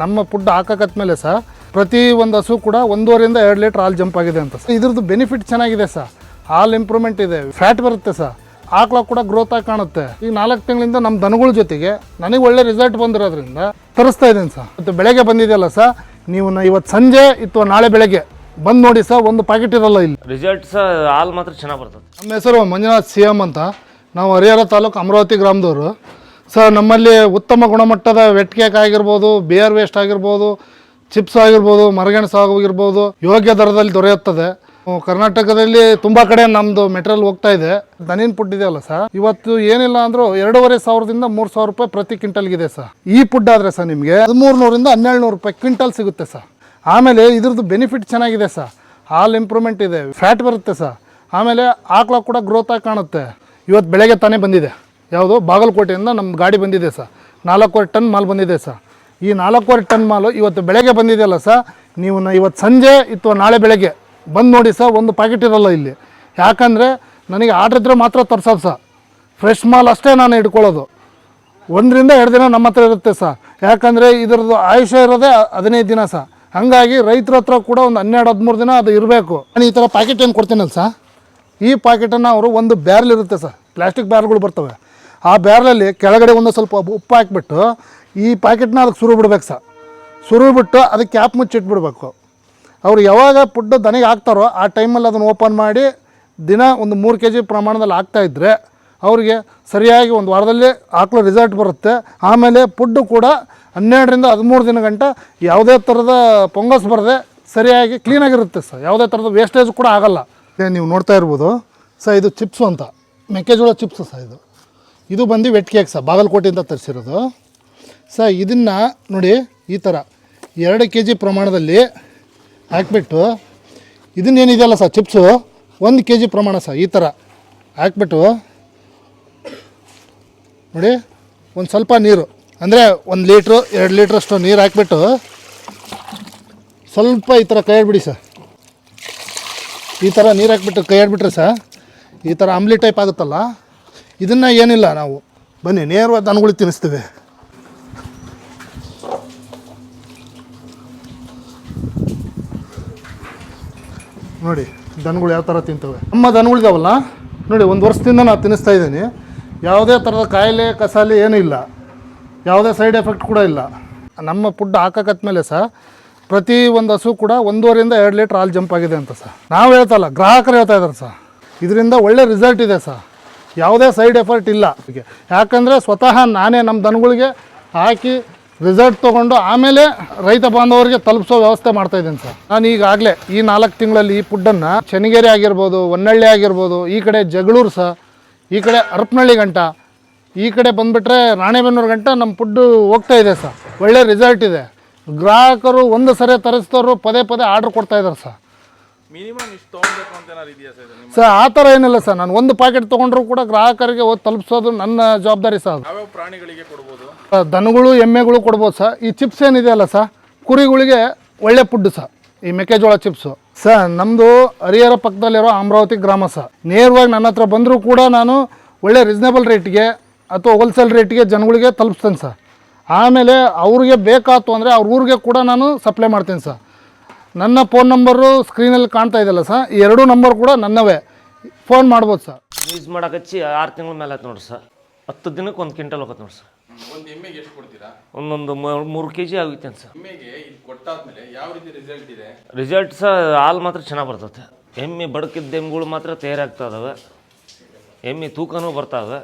ನಮ್ಮ food ಹಾಕಕತ್ಮೇಲೆ sir ಪ್ರತಿ ಒಂದು ಹಸು ಕೂಡ ಒಂದೂವರೆಯಿಂದ ಎರಡು ಲೀಟ್ರ್ ಹಾಲು ಜಂಪ್ ಆಗಿದೆ ಅಂತ ಸರ್. ಇದ್ರದ್ದು ಬೆನಿಫಿಟ್ ಚೆನ್ನಾಗಿದೆ ಸರ್. ಹಾಲು ಇಂಪ್ರೂವ್ಮೆಂಟ್ ಇದೆ ಫ್ಯಾಟ್ ಬರುತ್ತೆ ಸರ್. ಆಕಳ ಕೂಡ ಗ್ರೋತ್ ಆಗಿ ಕಾಣುತ್ತೆ. ಈಗ ನಾಲ್ಕು ತಿಂಗಳಿಂದ ನಮ್ಮ ದನಗಳ ಜೊತೆಗೆ ನನಗೆ ಒಳ್ಳೆ ರಿಸಲ್ಟ್ ಬಂದಿರೋದ್ರಿಂದ ತರಿಸ್ತಾ ಇದ್ದೀನಿ ಸರ್. ಮತ್ತು ಬೆಳಗ್ಗೆ ಬಂದಿದೆಯಲ್ಲ ಸರ್ ನೀವು ಇವತ್ತು ಸಂಜೆ ಇತ್ತು ನಾಳೆ ಬೆಳಗ್ಗೆ ಬಂದು ನೋಡಿ ಸರ್ ಒಂದು ಪ್ಯಾಕೆಟ್ ಇರಲ್ಲ ಇಲ್ಲಿ. ರಿಸಲ್ಟ್ ಸರ್ ಹಾಲು ಮಾತ್ರ ಚೆನ್ನಾಗಿ ಬರ್ತದೆ. ನಮ್ಮ ಹೆಸರು ಮಂಜುನಾಥ್ ಸಿ ಎಂ ಅಂತ. ನಾವು ಹರಿಹರ ತಾಲೂಕು ಅಮರಾವತಿ ಗ್ರಾಮದವರು. ಸರ್, ನಮ್ಮಲ್ಲಿ ಉತ್ತಮ ಗುಣಮಟ್ಟದ ವೆಟ್ ಕೇಕ್ ಆಗಿರ್ಬೋದು ಬಿಯರ್ ವೇಸ್ಟ್ ಆಗಿರ್ಬೋದು ಚಿಪ್ಸ್ ಆಗಿರ್ಬೋದು ಮರಗೆಣಸು ಆಗಿರ್ಬೋದು, ಯೋಗ್ಯ ದರದಲ್ಲಿ ದೊರೆಯುತ್ತದೆ. ಕರ್ನಾಟಕದಲ್ಲಿ ತುಂಬ ಕಡೆ ನಮ್ಮದು ಮೆಟೀರಿಯಲ್ ಹೋಗ್ತಾ ಇದೆ. ದನಿನ್ ಫುಡ್ ಇದೆಯಲ್ಲ ಸರ್? ಇವತ್ತು ಏನಿಲ್ಲ ಅಂದರೂ ಎರಡೂವರೆ ಸಾವಿರದಿಂದ ಮೂರು ಸಾವಿರ ರೂಪಾಯಿ ಪ್ರತಿ ಕ್ವಿಂಟಲ್ಗಿದೆ ಸರ್. ಈ ಫುಡ್ ಆದರೆ ಸರ್ ನಿಮಗೆ ಹದಿಮೂರು ನೂರಿಂದ ಹನ್ನೆರಡು ನೂರು ರೂಪಾಯಿ ಕ್ವಿಂಟಲ್ ಸಿಗುತ್ತೆ ಸರ್. ಆಮೇಲೆ ಇದ್ರದ್ದು ಬೆನಿಫಿಟ್ ಚೆನ್ನಾಗಿದೆ ಸರ್. ಹಾಲ್ ಇಂಪ್ರೂವ್ಮೆಂಟ್ ಇದೆ ಫ್ಯಾಟ್ ಬರುತ್ತೆ ಸರ್. ಆಮೇಲೆ ಆಕಳ ಕೂಡ ಗ್ರೋತ್ ಆಗಿ ಕಾಣುತ್ತೆ. ಇವತ್ತು ಬೆಳಗ್ಗೆ ತಾನೇ ಬಂದಿದೆ. ಯಾವುದು? ಬಾಗಲಕೋಟೆಯಿಂದ ನಮ್ಮ ಗಾಡಿ ಬಂದಿದೆ ಸರ್. ನಾಲ್ಕೂವರೆ ಟನ್ ಮಾಲ್ ಬಂದಿದೆ ಸರ್. ಈ ನಾಲ್ಕೂವರೆ ಟನ್ ಮಾಲು ಇವತ್ತು ಬೆಳಗ್ಗೆ ಬಂದಿದೆಯಲ್ಲ ಸರ್, ನೀವು ಇವತ್ತು ಸಂಜೆ ಅಥವಾ ನಾಳೆ ಬೆಳಗ್ಗೆ ಬಂದು ನೋಡಿ ಸರ್, ಒಂದು ಪ್ಯಾಕೆಟ್ ಇರಲ್ಲ ಇಲ್ಲಿ. ಯಾಕಂದರೆ ನನಗೆ ಆರ್ಡ್ರ್ ಇದ್ದರೆ ಮಾತ್ರ ತರ್ಸೋದು ಸರ್. ಫ್ರೆಶ್ ಮಾಲ್ ಅಷ್ಟೇ ನಾನು ಇಟ್ಕೊಳ್ಳೋದು. ಒಂದರಿಂದ ಎರಡು ದಿನ ನಮ್ಮ ಹತ್ರ ಇರುತ್ತೆ ಸರ್. ಯಾಕಂದರೆ ಇದರದ್ದು ಆಯುಷ್ಯ ಇರೋದೇ ಹದಿನೈದು ದಿನ ಸರ್. ಹಾಗಾಗಿ ರೈತರ ಹತ್ರ ಕೂಡ ಒಂದು ಹನ್ನೆರಡು, ಹದಿಮೂರು ದಿನ ಅದು ಇರಬೇಕು. ನಾನು ಈ ಥರ ಪ್ಯಾಕೆಟ್ ಏನು ಕೊಡ್ತೀನಲ್ಲ ಸರ್? ಈ ಪ್ಯಾಕೆಟನ್ನು ಅವರು ಒಂದು ಬ್ಯಾರ್ಲ್ ಇರುತ್ತೆ ಸರ್. ಪ್ಲಾಸ್ಟಿಕ್ ಬ್ಯಾರ್ಲ್ಗಳು ಬರ್ತವೆ. ಆ ಬ್ಯಾರಲಲ್ಲಿ ಕೆಳಗಡೆ ಒಂದು ಸ್ವಲ್ಪ ಉಪ್ಪು ಹಾಕ್ಬಿಟ್ಟು ಈ ಪ್ಯಾಕೆಟ್ನ ಅದಕ್ಕೆ ಸುರು ಬಿಡ್ಬೇಕು ಸರ್. ಸುರು ಬಿಟ್ಟು ಅದಕ್ಕೆ ಕ್ಯಾಪ್ ಮುಚ್ಚಿಟ್ಬಿಡ್ಬೇಕು ಅವ್ರು ಯಾವಾಗ ಪುಡ್ಡು ದನಿಗೆ ಹಾಕ್ತಾರೋ ಆ ಟೈಮಲ್ಲಿ ಅದನ್ನು ಓಪನ್ ಮಾಡಿ ದಿನ ಒಂದು ಮೂರು ಕೆ ಜಿ ಪ್ರಮಾಣದಲ್ಲಿ ಹಾಕ್ತಾಯಿದ್ರೆ ಅವರಿಗೆ ಸರಿಯಾಗಿ ಒಂದು ವಾರದಲ್ಲಿ ಹಾಕಲು ರಿಸಲ್ಟ್ ಬರುತ್ತೆ. ಆಮೇಲೆ ಪುಡ್ಡು ಕೂಡ ಹನ್ನೆರಡರಿಂದ ಹದಿಮೂರು ದಿನ ಗಂಟ ಯಾವುದೇ ಥರದ ಪೊಂಗಸ್ ಬರದೆ ಸರಿಯಾಗಿ ಕ್ಲೀನಾಗಿರುತ್ತೆ ಸರ್. ಯಾವುದೇ ಥರದ ವೇಸ್ಟೇಜ್ ಕೂಡ ಆಗಲ್ಲ. ನೀವು ನೋಡ್ತಾ ಇರ್ಬೋದು. ಸರ್, ಇದು ಚಿಪ್ಸು ಅಂತ. ಮೆಕ್ಕೆಜೋಳ ಚಿಪ್ಸು ಸರ್, ಇದು. ಇದು ಬಂದು ವೆಟ್ ಕೇಕ್ ಸರ್, ಬಾಗಲಕೋಟೆಯಿಂದ ತರಿಸಿರೋದು. ಸರ್, ಇದನ್ನು ನೋಡಿ, ಈ ಥರ ಎರಡು ಕೆ ಜಿ ಪ್ರಮಾಣದಲ್ಲಿ ಹಾಕ್ಬಿಟ್ಟು, ಇದನ್ನೇನಿದೆಯಲ್ಲ ಸರ್, ಚಿಪ್ಸು? ಒಂದು ಕೆ ಜಿ ಪ್ರಮಾಣ ಸರ್, ಈ ಥರ ಹಾಕ್ಬಿಟ್ಟು, ನೋಡಿ, ಒಂದು ಸ್ವಲ್ಪ ನೀರು, ಅಂದರೆ ಒಂದು ಲೀಟ್ರು, ಎರಡು ಲೀಟ್ರಷ್ಟು ನೀರು ಹಾಕ್ಬಿಟ್ಟು, ಸ್ವಲ್ಪ ಈ ಥರ ಕೈ ಆಡ್ಬಿಡಿ ಸರ್. ಈ ಥರ ನೀರು ಹಾಕ್ಬಿಟ್ಟು ಕೈ ಆಡ್ಬಿಟ್ರೆ ಸರ್, ಈ ಥರ ಆಮ್ಲಿ ಟೈಪ್ ಆಗುತ್ತಲ್ಲ ಇದನ್ನು ಏನಿಲ್ಲ ನಾವು. ಬನ್ನಿ ನೇರವಾಗಿ ದನಗಳಿಗೆ ತಿನ್ನಿಸ್ತೇವೆ. ನೋಡಿ, ದನಗಳು ಯಾವ ಥರ ತಿಂತವೆ. ನಮ್ಮ ದನಗಳಿದಾವಲ್ಲ ನೋಡಿ, ಒಂದು ವರ್ಷದಿಂದ ನಾನು ತಿನ್ನಿಸ್ತಾ ಇದ್ದೀನಿ. ಯಾವುದೇ ಥರದ ಕಾಯಿಲೆ, ಕಸಾಲೆ ಏನೂ ಇಲ್ಲ. ಯಾವುದೇ ಸೈಡ್ ಎಫೆಕ್ಟ್ ಕೂಡ ಇಲ್ಲ. ನಮ್ಮ ಫುಡ್ ಹಾಕಕತ್ಮೇಲೆ ಸಹ ಪ್ರತಿ ಒಂದು ಹಸು ಕೂಡ ಒಂದೂವರೆಯಿಂದ ಎರಡು ಲೀಟ್ರ್ ಹಾಲು ಜಂಪ್ ಆಗಿದೆ ಅಂತ ಸರ್. ನಾವು ಹೇಳ್ತಲ್ಲ ಗ್ರಾಹಕರು ಹೇಳ್ತಾ ಇದ್ದಾರೆ ಸರ್. ಇದರಿಂದ ಒಳ್ಳೆ ರಿಸಲ್ಟ್ ಇದೆ ಸರ್. ಯಾವುದೇ ಸೈಡ್ ಎಫೆಕ್ಟ್ ಇಲ್ಲ. ಯಾಕಂದರೆ ಸ್ವತಃ ನಾನೇ ನಮ್ಮ ದನಗಳಿಗೆ ಹಾಕಿ ರಿಸಲ್ಟ್ ತೊಗೊಂಡು ಆಮೇಲೆ ರೈತ ಬಾಂಧವರಿಗೆ ತಲುಪಿಸೋ ವ್ಯವಸ್ಥೆ ಮಾಡ್ತಾ ಇದ್ದೀನಿ ಸರ್. ನಾನು ಈಗಾಗಲೇ ಈ ನಾಲ್ಕು ತಿಂಗಳಲ್ಲಿ ಈ ಫುಡ್ಡನ್ನು ಚನ್ನಗೇರಿ ಆಗಿರ್ಬೋದು, ಹೊನ್ನಳ್ಳಿ ಆಗಿರ್ಬೋದು, ಈ ಕಡೆ ಜಗಳೂರು ಸಹ, ಈ ಕಡೆ ಹರಪನಹಳ್ಳಿ ಗಂಟ, ಈ ಕಡೆ ಬಂದುಬಿಟ್ರೆ ರಾಣೆಬೆನ್ನೂರು ಗಂಟ ನಮ್ಮ ಫುಡ್ಡು ಹೋಗ್ತಾ ಇದೆ ಸರ್. ಒಳ್ಳೆ ರಿಸಲ್ಟ್ ಇದೆ. ಗ್ರಾಹಕರು ಒಂದು ಸರಿ ತರಿಸಿದವರು ಪದೇ ಪದೇ ಆರ್ಡ್ರ್ ಕೊಡ್ತಾಯಿದ್ದಾರೆ ಸರ್. ಮಿನಿಮಮ್ ಇಷ್ಟು ತೊಗೊಳ್ಬೇಕು ಅಂತ ಏನಾರು ಇದೆಯಾ ಸರ್ ನಿಮ್ಮ ಸರ್ ಆ ಥರ ಏನಿಲ್ಲ ಸರ್. ನಾನು ಒಂದು ಪ್ಯಾಕೆಟ್ ತೊಗೊಂಡ್ರು ಕೂಡ ಗ್ರಾಹಕರಿಗೆ ಹೋಗಿ ತಲುಪಿಸೋದು ನನ್ನ ಜವಾಬ್ದಾರಿ ಸರ್ ಯಾವ್ಯಾವ ಪ್ರಾಣಿಗಳಿಗೆ ಕೊಡ್ಬೋದು? ದನಗಳು ಎಮ್ಮೆಗಳು ಕೊಡ್ಬೋದು ಸರ್. ಈ ಚಿಪ್ಸ್ ಏನಿದೆಯಲ್ಲ ಸರ್ ಕುರಿಗಳಿಗೆ ಒಳ್ಳೆ ಫುಡ್ ಸರ್. ಈ ಮೆಕ್ಕೆಜೋಳ ಚಿಪ್ಸು ಸರ್ ನಮ್ಮದು ಹರಿಹರ ಪಕ್ಕದಲ್ಲಿರೋ ಅಮರಾವತಿ ಗ್ರಾಮ ಸರ್. ನೇರವಾಗಿ ನನ್ನ ಹತ್ರ ಬಂದರೂ ಕೂಡ ನಾನು ಒಳ್ಳೆ ರೀಸ್ನೇಬಲ್ ರೇಟ್ಗೆ ಅಥವಾ ಹೋಲ್ಸೇಲ್ ರೇಟ್ಗೆ ಜನಗಳಿಗೆ ತಲುಪಿಸ್ತೇನೆ ಸರ್. ಆಮೇಲೆ ಅವ್ರಿಗೆ ಬೇಕಾಯ್ತು ಅಂದರೆ ಅವ್ರ ಊರಿಗೆ ಕೂಡ ನಾನು ಸಪ್ಲೈ ಮಾಡ್ತೀನಿ ಸರ್. ನನ್ನ ಫೋನ್ ನಂಬರು ಸ್ಕ್ರೀನಲ್ಲಿ ಕಾಣ್ತಾ ಇದೆಯಲ್ಲ ಸರ್ ಈ ಎರಡೂ ನಂಬರ್ ಕೂಡ ನನ್ನವೇ. ಫೋನ್ ಮಾಡ್ಬೋದು ಸರ್ ಯೂಸ್ ಮಾಡಕ್ಕೆ ಹಚ್ಚಿ ಆರು ತಿಂಗಳ ಮೇಲೆ ಆಯ್ತು ನೋಡ್ರಿ ಸರ್ ಹತ್ತು ದಿನಕ್ಕೆ ಒಂದು ಕ್ವಿಂಟಲ್ ಹೋಗುತ್ತೆ ನೋಡಿ ಸರ್ ಒಂದು ಎಮ್ಮೆಗೆ ಎಷ್ಟು ಕೊಡ್ತೀರಾ? ಒಂದೊಂದು ಮೂರು ಕೆ ಜಿ ಆಗುತ್ತೆ ಸರ್ ಎಮ್ಮೆಗೆ ಇದು ಕೊಟ್ಟಾದ್ಮೇಲೆ ಯಾವ ರೀತಿ ರಿಸಲ್ಟ್ ಇದೆ? ರಿಸಲ್ಟ್ ಸರ್ ಹಾಲು ಮಾತ್ರ ಚೆನ್ನಾಗಿ ಬರ್ತದೆ ಎಮ್ಮೆ ಬಡಕಿದ್ದ ಎಮ್ಮೆಗಳು ಮಾತ್ರ ತಯಾರಾಗ್ತಾ ಇದಾವೆ. ಎಮ್ಮೆ ತೂಕನೂ ಬರ್ತಾವೆ